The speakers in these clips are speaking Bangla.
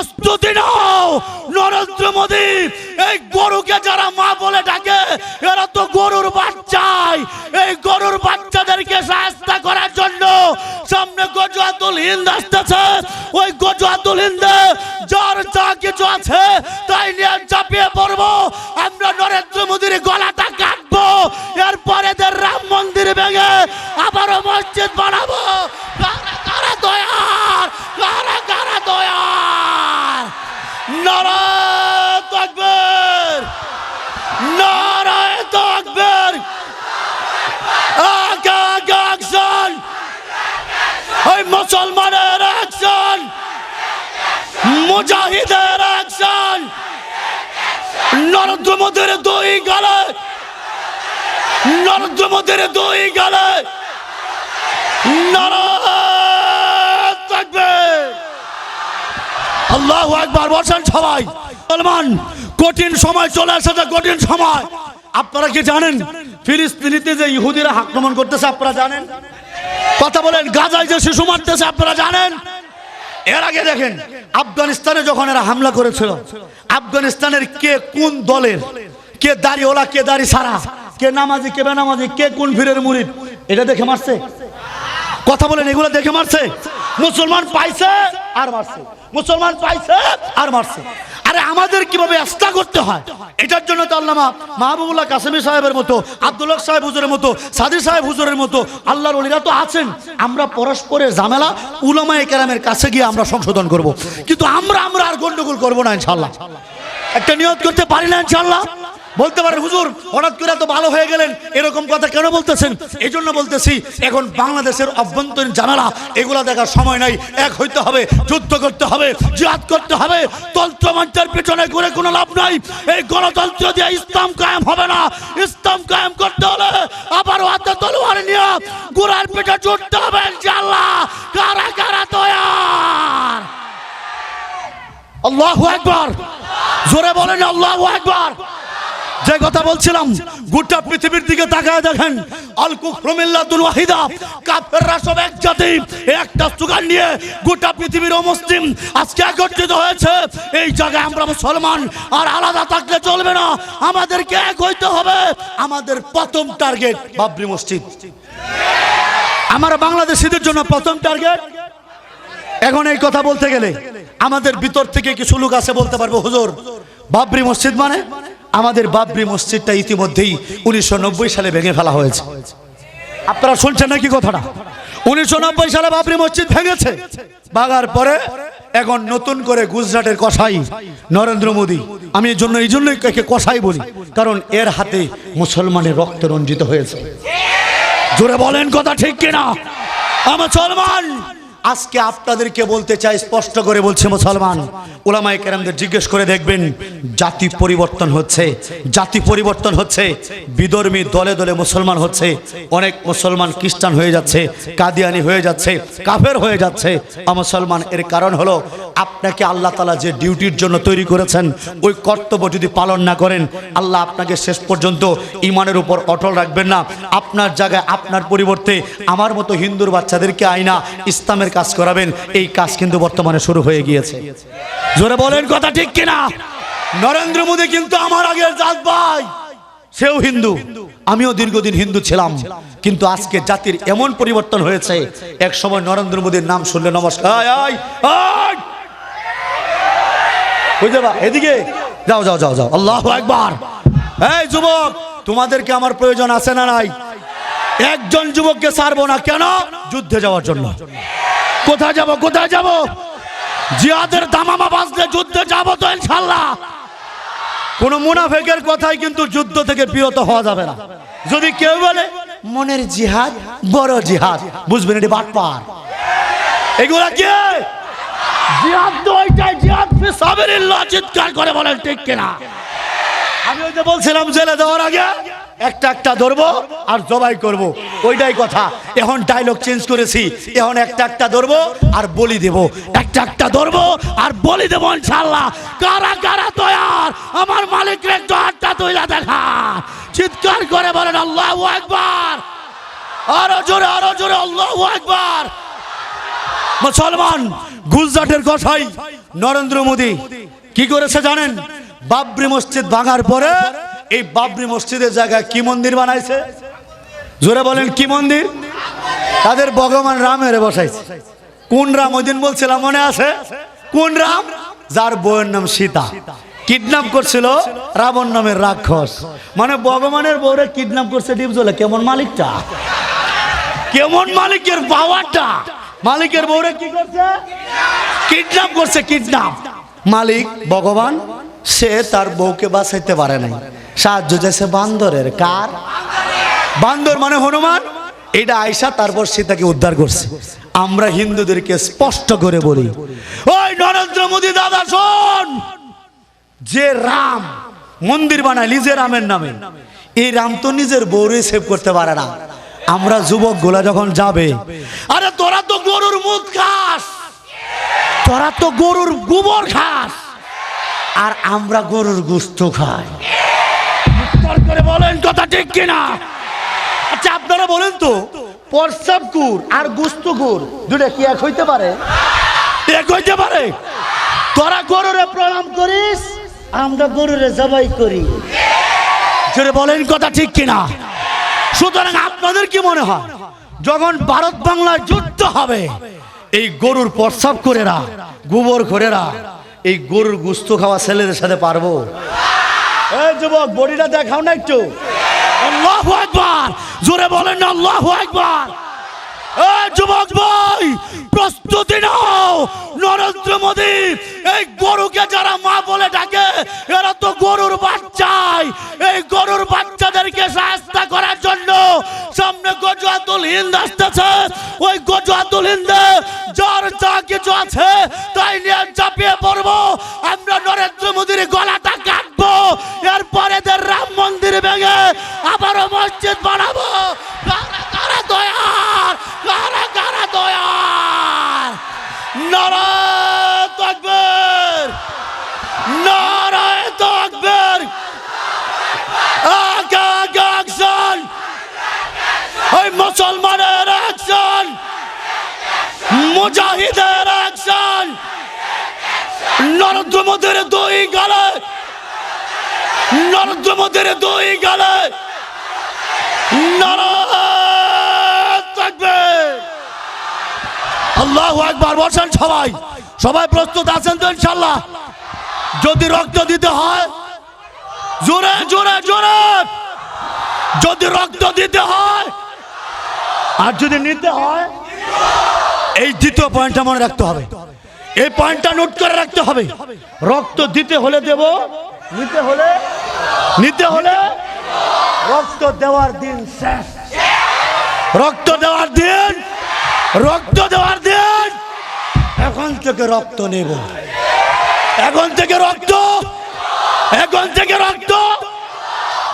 প্রস্তুতি নাও। নরেন্দ্র মোদী, এই গরুকে যারা মা বলে ডাকে, এরা তো গরুর বাচ্চাই। এই গরুর বাচ্চাদেরকে সাহায্য করার জন্য সামনে গজুয়াতুল হিন্দ আসতেছে। ওই গজুয়াতুল হিন্দে যার যা কিছু আছে, তাই নিয়ে চাপিয়ে পড়ব। নারায় নারায় মুসলমানের অ্যাকশন মুজাহিদের অ্যাকশন নরেন্দ্র মোদীর দুই গালে! নরেন্দ্র মোদীর দুই গালে! নারায় আল্লাহু একবার বসেন সবাই। সলমান কঠিন সময় চলে এসেছে, কঠিন সময়। আপনারা কি জানেন, ফিলিস্তিনিতে যে ইহুদিরা আক্রমণ করতেছে, আপনারা জানেন? কথা বলেন, গাজায় যে শিশু মারতেছে, আপনারা জানেন? এর আগে দেখেন, আফগানিস্তানে যখন এরা হামলা করেছিল, আফগানিস্তানের কে কোন দলের, কে দাড়ি ওলা কে দাড়ি সারা, কে নামাজি, কে বেনামাজি, কে কোন ভিড়ের মুরিদ, এটা দেখে মারছে? কথা বলেন, এগুলো দেখে মারছে? মুসলমান পাইছে আর মারছে। মুসলমান পাইছে আর মারছে। আরে আমাদের কীভাবে আস্থা করতে হয়? এটার জন্য তো আল্লামা মাহবুবুল্লাহ কাসেমি সাহেবের মতো আব্দুল্লাহ সাহেব হুজুরের মতো, সাদি সাহেব হুজুরের মতো, আল্লাহর অলিরা তো আছেন। আমরা পরস্পরের ঝামেলা উলামায়ে কেরামের কাছে গিয়ে আমরা সংশোধন করব। কিন্তু আমরা আমরা আর গন্ডগোল করব না ইনশাল্লাহ একটা নিয়ত করতে পারি না ইনশাল্লাহ বলতে পারে হুজুর, হঠাৎ করে তো ভালো হয়ে গেলেন, এরকম কথা কেন বলতেছেন? এই জন্য বলতেছি, এখন বাংলাদেশের অভ্যন্তরীণ জানালা, এগুলা দেখার সময় নাই। এক হইতে হবে, যুদ্ধ করতে হবে, জিহাদ করতে হবে। তন্ত্রমন্ত্রের পেছনে ঘুরে কোনো লাভ নাই। এই গণতন্ত্র দিয়ে ইসলাম কায়েম হবে না। ইসলাম কায়েম করতে হলে আবারও হাতে তলোয়ার নিয়ে গোড়ার পেটে জুটতে হবে, ইনশাআল্লাহ। কারা কারা তৈয়ার? আল্লাহু একবার জোরে বলেন, আল্লাহু একবার যে কথা বলছিলাম, গোটা পৃথিবীর দিকে তাকায় দেখেন, আল কুফরুমিল্লাতুল ওয়াহিদা, কাফেররা সব এক জাতি, একটা নিয়ে গোটা পৃথিবীর আজকে একত্রিত হয়েছে। এই জায়গায় আমরা মুসলমান আর আলাদা থাকলে চলবে না। আমাদেরকে এক হইতে হবে, আমাদের প্রথম টার্গেট বাবরি মসজিদ। আমার বাংলাদেশিদের জন্য প্রথম টার্গেট, এখন এই কথা বলতে গেলে আমাদের ভিতর থেকে কিছু লোক আছে বলতে পারব, হুজুর, বাবরি মসজিদ মানে? আমাদের বাবরি মসজিদটা ইতিমধ্যেই উনিশশো নব্বই সালে ভেঙে ফেলা হয়েছে। আপনারা শুনছেন নাকি কথাটা? উনিশশো নব্বই সালে বাবরি মসজিদ ভেঙেছে। ভাগার পরে এখন নতুন করে গুজরাটের কসাই, নরেন্দ্র মোদী। আমি এই জন্য এই জন্যই একে কসাই বলি, কারণ এর হাতে মুসলমানের রক্ত রঞ্জিত হয়েছে। জোরে বলেন কথা ঠিক কিনা? মুসলমান! আজকে আপনাদেরকে বলতে চাই, স্পষ্ট করে বলছে মুসলমান ওলামাই কেরামদের জিজ্ঞেস করে দেখবেন, জাতি পরিবর্তন হচ্ছে, জাতি পরিবর্তন হচ্ছে, বিধর্মী দলে দলে মুসলমান হচ্ছে, অনেক মুসলমান খ্রিস্টান হয়ে যাচ্ছে, কাদিয়ানি হয়ে যাচ্ছে, কাফের হয়ে যাচ্ছে। মুসলমান, এর কারণ হলো আপনাকে আল্লাহ তালা যে ডিউটির জন্য তৈরি করেছেন, ওই কর্তব্য যদি পালন না করেন, আল্লাহ আপনাকে শেষ পর্যন্ত ইমানের উপর অটল রাখবেন না। আপনার জায়গায় আপনার পরিবর্তে আমার মতো হিন্দুর বাচ্চাদেরকে আইনা, ইসলামের কাজ করাবেন, এই কাজ কিন্তু বর্তমানে শুরু হয়ে গিয়েছে। জোরে বলেন, কথা ঠিক কিনা? নরেন্দ্র মোদী কিন্তু আমার আগের জাত ভাই। সেও হিন্দু। আমিও দীর্ঘদিন হিন্দু ছিলাম। কিন্তু আজকে জাতির এমন পরিবর্তন হয়েছে, এক সময় নরেন্দ্র মোদীর নাম শুনলে নমস্কার এদিকে? যাও যাও যাও যাও। আল্লাহ একবার এই যুবক, তোমাদেরকে আমার প্রয়োজন আছে না নাই? একজন যুবককে ছাড়বো না। কেন? যুদ্ধে যাওয়ার জন্য। কোথায় যাব কোথায় যাব? জিয়াদের দামামা বাজলে যুদ্ধে যাব তো ইনশাল্লাহ কোন মুনাফেকের কথাই কিন্তু যুদ্ধ থেকে বিরত হওয়া যাবে না। যদি কেউ বলে, মনের জিহাদ বড় জিহাদ, বুঝবেন এটি বাটপার। এগুলা কে? জিহাদ তো ওইটাই, জিহাদ ফিসাবিলিল্লাহ চিৎকার করে বলেন, ঠিক কিনা? আমি ওই যে বলছিলাম জেলে দেওয়ার আগে একটা একটা ধরবো আর জবাই করব। ওইটাই কথা। এখন ডায়লগ চেঞ্জ করেছি। এখন একটা একটা ধরবো আর বলি দেব। একটা একটা ধরবো আর বলি দেবো ইনশাল্লাহ কারা কারা তৈয়ার? আমার মালিকের একটু হাতটা তৈলা দেখা। চিৎকার করে বলেন, আল্লাহ একবার আরও জোরে আরও জোরে, আল্লাহ একবার মুসলমান গুজরাটের কথাই নরেন্দ্র মোদী, কি করেছে জানেন? বাবরি মসজিদ ভাঙার পরে এই বাবরি মসজিদের জায়গায় কি মন্দির বানাইছে? জোরে বলেন, কি মন্দির? তাদের ভগবান রামের বসাইছে। কোন রাম? ওই দিন বলছিলাম, মনে আছে? কোন রাম? যার বউয়ের নাম সীতা। কিডন্যাপ করছিল রাবণ নামের রাক্ষস। মানে ভগবানের বউরে কিডন্যাপ করছে ডিপজলে কেমন মালিকটা? কেমন মালিকের পাওয়ারটা? মালিকের বউরে কি করছে? কিডন্যাপ করছে, কিডন্যাপ। মালিক, ভগবান সে তার বউকে বাঁচাইতে পারে নাই। সাহায্য যাচ্ছে বান্দরের। কার? বান্দর মানে হনুমান। এটা আয়সা তারপর সীতাকে উদ্ধার করছে। আমরা হিন্দুদেরকে স্পষ্ট করে বলি, ওই নরেন্দ্র মোদী দাদা, শোন! যে রাম, মন্দির বানায় নিজের রামের নামে, এই রাম তো নিজের বউরে সেভ করতে পারে না। আমরা যুবক গোলা যখন যাবে, আরে তোরা তো গরুর মুখ খাস। তোরা তো গরুর গোবর খাস। আর আমরা গরুর গুস্ত খাই। করে বলেন কথা ঠিক কিনা? আচ্ছা আপনারা বলেন তো প্রস্রাব কুর আর গুস্ত কুর দুটা কি এক হইতে পারে? এক হইতে পারে। তোরা গরুরে প্রণাম করিস আমরা গরুরে জবাই করি। জোরে বলেন কথা ঠিক কিনা? সুতরাং আপনাদের কি মনে হয় যখন ভারত বাংলার যুদ্ধ হবে এই গরুর প্রস্রাব করেরা গোবর করেরা এই গরুর গুস্ত খাওয়া ছেলেদের সাথে পারব? যুবক, বডিটা দেখাও না একটু। জোরে বলেন না, আল্লাহ একবার যুবক ভাই, প্রস্তুতি নাও। নরেন্দ্র মোদী এই গরুকে যারা মা বলে ডাকে, এরা তো গরুর বাচ্চাই। এই গরুর বাচ্চাদেরকে সাহায্য করার জন্য সামনে গজুয়াতুল হিন্দ আসতেছে। ওই গজুয়াতুল হিন্দে যার যা কিছু আছে তাই নিয়ে চাপিয়ে পড়ব। আমরা নরেন্দ্র মোদীর গলাটা কাটবো এরপরে এদের রাম মন্দির ভেঙে আবারও মসজিদ বানাবো। কারা কারা দয়ার কারা কারা দয়ার নারায় তকবীর নারায় তকবীর আগে আগে অ্যাকশন ওই মুসলমানের অ্যাকশন মুজাহিদের অ্যাকশন নরেন্দ্র মোদীর দুই গালে নরেন্দ্র মোদীর দুই গালে আল্লাহ একবার বসেন সবাই। সবাই প্রস্তুত আছেন তো ইনশাল্লাহ যদি রক্ত দিতে হয়, জোরে জোরে জোরে। যদি রক্ত দিতে হয়, আর যদি নিতে হয়, এই দ্বিতীয় পয়েন্টটা মনে রাখতে হবে। এই পয়েন্টটা নোট করে রাখতে হবে। রক্ত দিতে হলে দেব, নিতে হলে নিতে হলে রক্ত দেওয়ার দিন শেষ। রক্ত দেওয়ার দিন, রক্ত দেওয়ার দিন। এখন থেকে রক্ত নেব। এখন থেকে রক্ত। এখন থেকে রক্ত।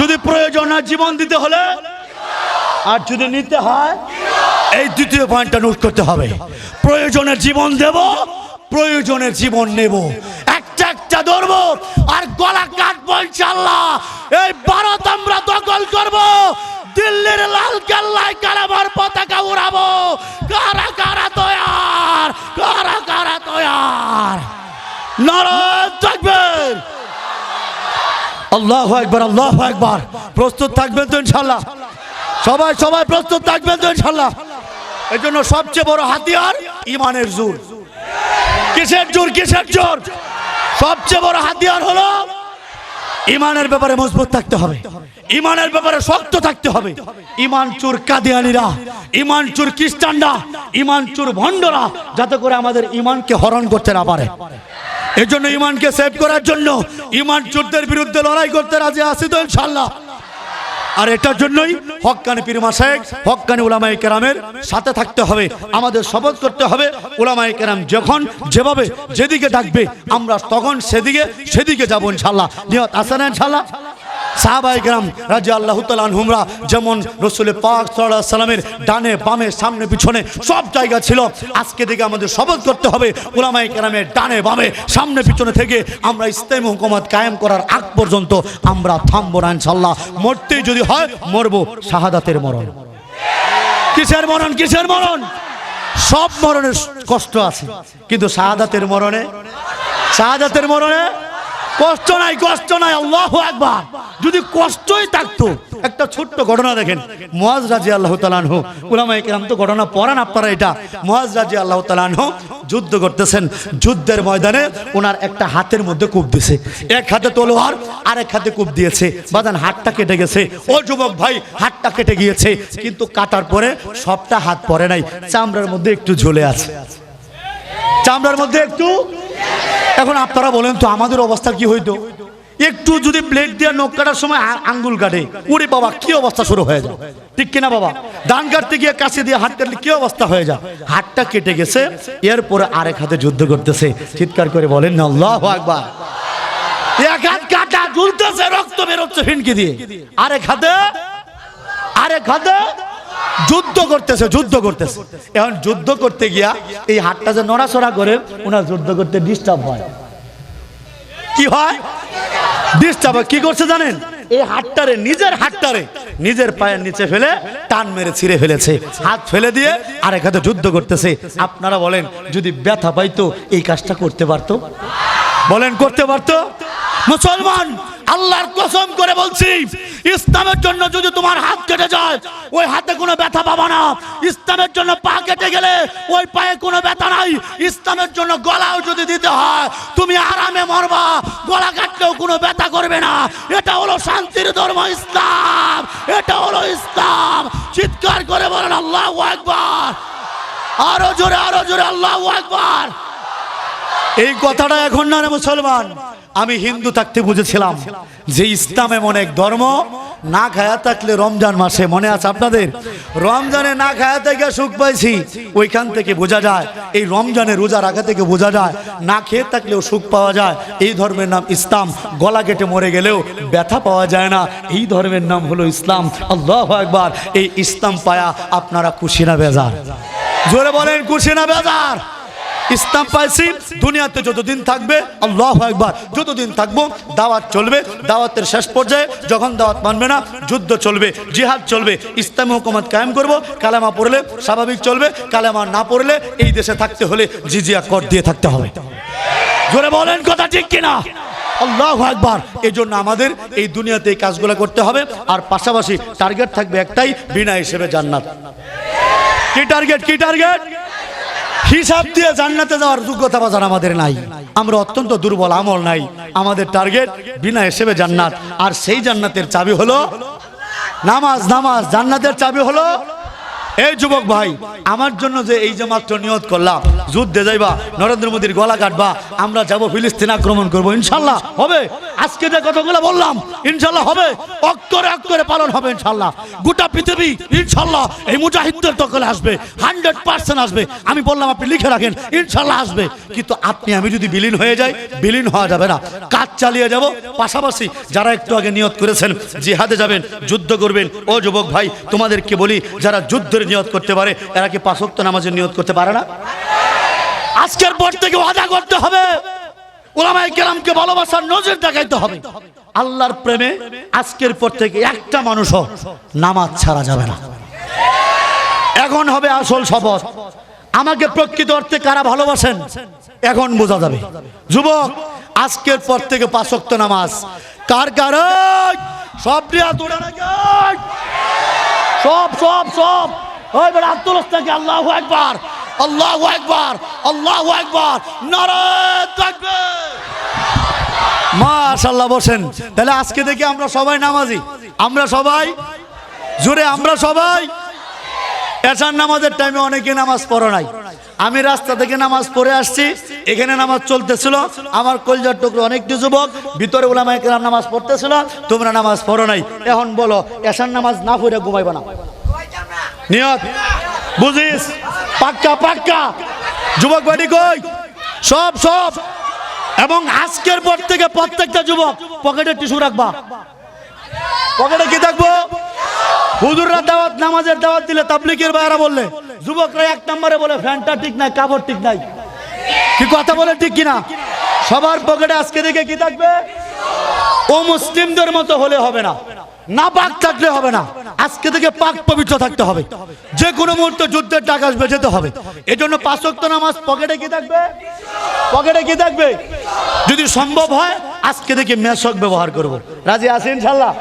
যদি প্রয়োজন হয় জীবন দিতে হলে, আর যদি নিতে হয়, এই দ্বিতীয় পয়েন্টটা নোট করতে হবে। প্রয়োজনে জীবন দেব, প্রয়োজনে জীবন নেব। একটা একটা ধরবো, আর গলা কাটবো ইনশাল্লাহ এই ভারত আমরা দখল করব। দিল্লির লাল কেল্লায় কারাবার পতাকা উড়াবো। কারা কারা তৈয়ার? কারা কারা তৈয়ার? থাকবেন আল্লাহ একবার আল্লাহ একবার প্রস্তুত থাকবেন তো ইনশাল্লাহ সবাই সবাই প্রস্তুত থাকবেন তো ইনশাল্লাহ এই জন্য সবচেয়ে বড় হাতিয়ার ইমানের জোর। কিসের জোর কিসের জোর? সবচেয়ে বড় হাতিয়ার হলো ইমানের ব্যাপারে মজবুত থাকতে হবে। ইমানের ব্যাপারে শক্ত থাকতে হবে। ইমান চুর কাদিয়ানিরা, ইমান চুর খ্রিস্টানরা, ইমান চুর ভণ্ডরা, যাতে করে আমাদের ইমানকে হরণ করতে না পারে। এই জন্য ইমানকে সেভ করার জন্য ইমান যুদ্ধের বিরুদ্ধে লড়াই করতে রাজি আছি তো ইনশাল্লাহ আর এটার জন্যই হকানি পীর মাসায়েক হকানি উলামাই কেরামের সাথে থাকতে হবে, আমাদের শপথ করতে হবে উলামাই কেরাম যখন যেভাবে যেদিকে ডাকবে, আমরা তখন সেদিকে সেদিকে যাব ইনশাল্লাহ নিহত না ইনশাল্লাহ সাহাবাই গ্রাম রাজি আল্লাহ হুমরা যেমন রসুল পাক সাল্লামের ডানে, বামে, সামনে, পিছনে সব জায়গা ছিল। আজকে দিকে আমাদের শপথ করতে হবে ওলামাই কেরামের ডানে, বামে, সামনে, পিছনে থেকে আমরা ইসলামী হুকুমত কায়েম করার আগ পর্যন্ত আমরা থামবো না ইনশাল্লাহ মরতেই যদি হয় মরবো শাহাদাতের মরণ। কিসের মরণ? কিসের মরণ? সব মরণের কষ্ট আছে, কিন্তু শাহাদাতের মরণে শাহাদাতের মরণে কষ্ট নাই কষ্ট নাই, আল্লাহ একবার যদি কষ্টই থাকতো, একটা ছোট্ট ঘটনা দেখেন। মহাজ রাজি আল্লাহ তালানহ উলামা একরাম তো ঘটনা পড়ান আপনারা এটা। মহাজ রাজি আল্লাহ তালানহ যুদ্ধ করতেছেন। যুদ্ধের ময়দানে ওনার একটা হাতের মধ্যে কূপ দিছে। এক হাতে তলোয়ার আর এক হাতে কূপ দিয়েছে। বাদান হাতটা কেটে গেছে। ও যুবক ভাই, হাতটা কেটে গিয়েছে। কিন্তু কাটার পরে সবটা হাত পরে নাই। চামড়ার মধ্যে একটু ঝুলে আছে। চামড়ার মধ্যে একটু এখন আপনারা বলেন তো, আমাদের অবস্থা কি হইতো? একটু যদি প্লেট দিয়ে নখ কাটার সময় আঙ্গুল কাটে, ওরে বাবা, কি অবস্থা শুরু হয়ে যায়? ঠিক কিনা বাবা? ধান কাটতে গিয়ে কাছে দিয়ে হাত কাটলে কি অবস্থা হয়ে যায়? হাতটা কেটে গেছে, এরপরে আরেক হাতে যুদ্ধ করতেছে। চিৎকার করে বলেন না আল্লাহ আকবার। এক হাত কাটা, ঝুলতেছে, রক্ত বেরোচ্ছে ফিনকি দিয়ে। আরেক হাতে আরেক হাতে যুদ্ধ করতেছে যুদ্ধ করতেছে। এখন যুদ্ধ করতে গিয়া এই হাতটা যে নড়াচড়া করে ওনার যুদ্ধ করতে ডিস্টার্ব হয়। কি হয়? ডিস্টার্ব কি করছে জানেন? এই হাতটারে নিজের হাতটারে নিজের পায়ের নিচে ফেলে টান মেরে ছিঁড়ে ফেলেছে। হাত ফেলে দিয়ে আরেক হাতে যুদ্ধ করতেছে। আপনারা বলেন, যদি ব্যথা পাইতো, এই কাজটা করতে পারতো? বলেন, করতে পারতো? মুসলমান! আল্লাহর কসম করে বলছি, ইসলামের জন্য যদি তোমার হাত কেটে যায়, ওই হাতে কোনো ব্যথা পাবা না। ইসলামের জন্য পা কেটে গেলে ওই পায়ে কোনো ব্যথা নাই। ইসলামের জন্য গলাও যদি দিতে হয়, তুমি আরামে মরবা। গলা কাটলেও কোনো ব্যথা করবে না। এটা হলো শান্তির ধর্ম ইসলাম। এটা হলো ইসলাম। চিৎকার করে বলেন, আল্লাহ একবার আরও জোরে আরও জোরে, আল্লাহ একবার এই কথাটা এখন না মুসলমান? আমি হিন্দু থাকতে বুঝেছিলাম যে ইসলাম এমন এক ধর্ম না খায়া থাকলে রমজান মাসে মনে আছে আপনাদের? রমজানে না খায়া থেকে সুখ পাইছি, ওইখান থেকে বোঝা যায়, এই রমজানে রোজা রাখা থেকে বোঝা যায়, না খেয়ে থাকলেও সুখ পাওয়া যায়। এই ধর্মের নাম ইসলাম। গলা কেটে মরে গেলেও ব্যথা পাওয়া যায় না। এই ধর্মের নাম হলো ইসলাম। আল্লাহ একবার এই ইসলাম পায়া আপনারা খুশি না বেজার? জোরে বলেন, খুশি না বেজার? ইসলাম পাইছি, দুনিয়াতে যতদিন থাকবে, আল্লাহ একবার যতদিন থাকব, দাওয়াত চলবে, দাওয়াতের শেষ পর্যায়ে যখন দাওয়াত মানবে না, যুদ্ধ চলবে, জিহাদ চলবে, ইসলামী হুকুমত কায়েম করব, কালেমা পড়লে স্বাভাবিক চলবে, কালেমা না পড়লে এই দেশে থাকতে হলে জিজিয়া কর দিয়ে থাকতে হবে। জোরে বলেন কথা ঠিক কিনা? আল্লাহ একবার এই জন্য আমাদের এই দুনিয়াতে এই কাজগুলো করতে হবে, আর পাশাপাশি টার্গেট থাকবে একটাই, বিনা হিসেবে জান্নাত। কি টার্গেট কি টার্গেট হিসাব দিয়ে জান্নাতে যাওয়ার যোগ্যতা বাজার আমাদের নাই। আমরা অত্যন্ত দুর্বল, আমল নাই। আমাদের টার্গেট বিনা হিসেবে জান্নাত। আর সেই জান্নাতের চাবি হলো নামাজ নামাজ। জান্নাতের চাবি হলো এই যুবক ভাই, আমার জন্য যে এই যে মাত্র নিয়ত করলাম, যুদ্ধে যাইবা, নরেন্দ্র মোদীর গলা কাটবা, আমরা যাব ফিলিস্তিন আক্রমণ করব, ইনশাল্লাহ, হবে। আজকে যে কথাগুলো বললাম, ইনশাল্লাহ হবে। অক্ষরে অক্ষরে পালন হবে, ইনশাল্লাহ। গোটা পৃথিবী, ইনশাল্লাহ, এই মুজাহিদদের দখলে আসবে, হান্ড্রেড পার্সেন্ট আসবে। আমি বললাম, আপনি লিখে রাখেন, ইনশাল্লাহ আসবে। কিন্তু আপনি, আমি যদি বিলীন হয়ে যাই, বিলীন হওয়া যাবে না। কাজ চালিয়ে যাব। পাশাপাশি যারা একটু আগে নিয়ত করেছেন, জিহাদে যাবেন, যুদ্ধ করবেন। ও যুবক ভাই, তোমাদেরকে বলি, যারা যুদ্ধের নিয়ত করতে পারে, এরা কি পাঁচক্ত নামাজের নিয়ত করতে পারে না? আজকের পর থেকে ওয়াদা করতে হবে। ওলামাই কেরামকে ভালোবাসার নজর দেখাইতে হবে। আল্লাহর প্রেমে আজকের পর থেকে একটা মানুষও নামাজ ছাড়া যাবে না। এখন হবে আসল শপথ। আমাকে প্রকৃত অর্থে কারা ভালোবাসেন, এখন বোঝা যাবে। যুবক, আজকের পর থেকে পাঁচক্ত নামাজ। কার কার? সব? সব সব সব। ওই বেড়া আব্দুল থেকে আল্লাহু একবার আল্লাহু একবার আল্লাহু একবার নারায়ণ থাকবে মাশাল্লাহ বসেন। তাহলে আজকে থেকে আমরা সবাই নামাজি। আমরা সবাই? জোরে আমরা সবাই? এসার নামাজের টাইমে অনেকে নামাজ পড়ো নাই। আমি রাস্তা থেকে নামাজ পড়ে আসছি। এখানে নামাজ চলতেছিল। আমার কলজার টুকরো অনেকটি যুবক, ভিতরে ওলামা একরাম নামাজ পড়তেছিল। তোমরা নামাজ পড়ো নাই। এখন বলো এসার নামাজ না পড়ে ঘুমাইবা না। নিয়ত, বুঝিস? পাক্কা পাক্কা। যুবক বাড়ি কই? সব সব। এবং আজকের পর থেকে প্রত্যেকটা যুবক পকেটে টিস্যু রাখবা। পকেটে কি থাকব? হুজুররা দাওয়াত, নামাজের দাওয়াত দিলে তাবলিকের বাইরা বললে, যুবকরা এক নম্বরে বলে, ফ্যানটা ঠিক নাই, কাপড় ঠিক নাই। কি কথা বলে ঠিক কিনা? সবার পকেটে আজকে দেখে কি থাকবে? ও মুসলিমদের মতো হলে হবে না। না পাক থাকলে হবে না। আজকে থেকে পাক পবিত্র থাকতে হবে। যে কোনো মুহূর্তে যুদ্ধের টাকা আসবে, যেতে হবে। এজন্য পাঁচক্ত নামাজ পকেটে কি থাকবে? পকেটে কি থাকবে? যদি সম্ভব হয়, আজকে থেকে মেশক ব্যবহার করব। রাজি আছে ইনশাল্লাহ?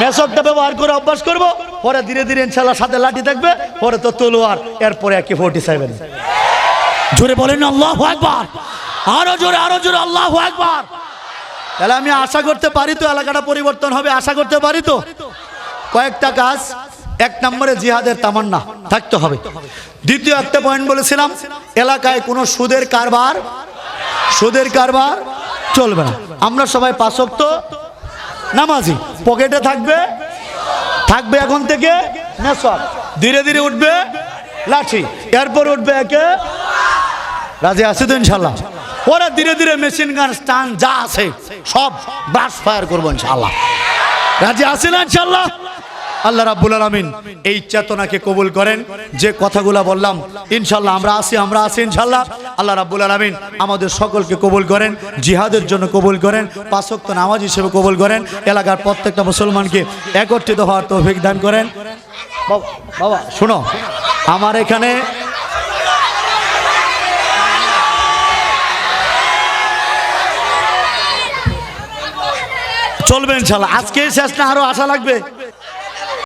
মেশকটা ব্যবহার করে অভ্যাস করব। পরে ধীরে ধীরে ইনশাল্লাহ সাথে লাঠি থাকবে। পরে তো তলোয়ার, এরপরে একে ফোর্টি সেভেন জোরে বলেন আল্লাহ একবার আরও জোরে আরও জোরে, আল্লাহ একবার তাহলে আমি আশা করতে পারি তো, এলাকাটা পরিবর্তন হবে, আশা করতে পারি তো? কয়েকটা কাজ, এক নম্বরে জিহাদের তামান্না, থাকতে হবে। দ্বিতীয় একটা পয়েন্ট বলেছিলাম, এলাকায় কোনো সুদের কারবার সুদের কারবার চলবে না। আমরা সবাই পাশক তো নামাজি। পকেটে থাকবে থাকবে এখন থেকে নেশর। ধীরে ধীরে উঠবে, লাঠি। এরপর উঠবে একে, রাজি আছে তো ইনশাল্লাহ। ওরা ধীরে ধীরে মেশিন গান স্টান যা আছে সব ব্রাশ ফায়ার করব ইনশাল্লাহ রাজি আছে না ইনশাল্লাহ আল্লাহ রাব্বুল আলামিন এই চেতনাকে কবুল করেন। যে কথাগুলো বললাম ইনশাল্লাহ আমরা আসি আমরা আসি ইনশাল্লাহ আল্লাহ রাব্বুল আলামিন আমাদের সকলকে কবুল করেন, জিহাদের জন্য কবুল করেন পাঁচক্ত নামাজ হিসেবে কবুল করেন, এলাকার প্রত্যেকটা মুসলমানকে একত্রিত হওয়ার তৌফিক দান করেন। বাবা, শোনো, আমার এখানে চলবে ইনশাল্লাহ। আজকে শেষ না আরও আশা লাগবে।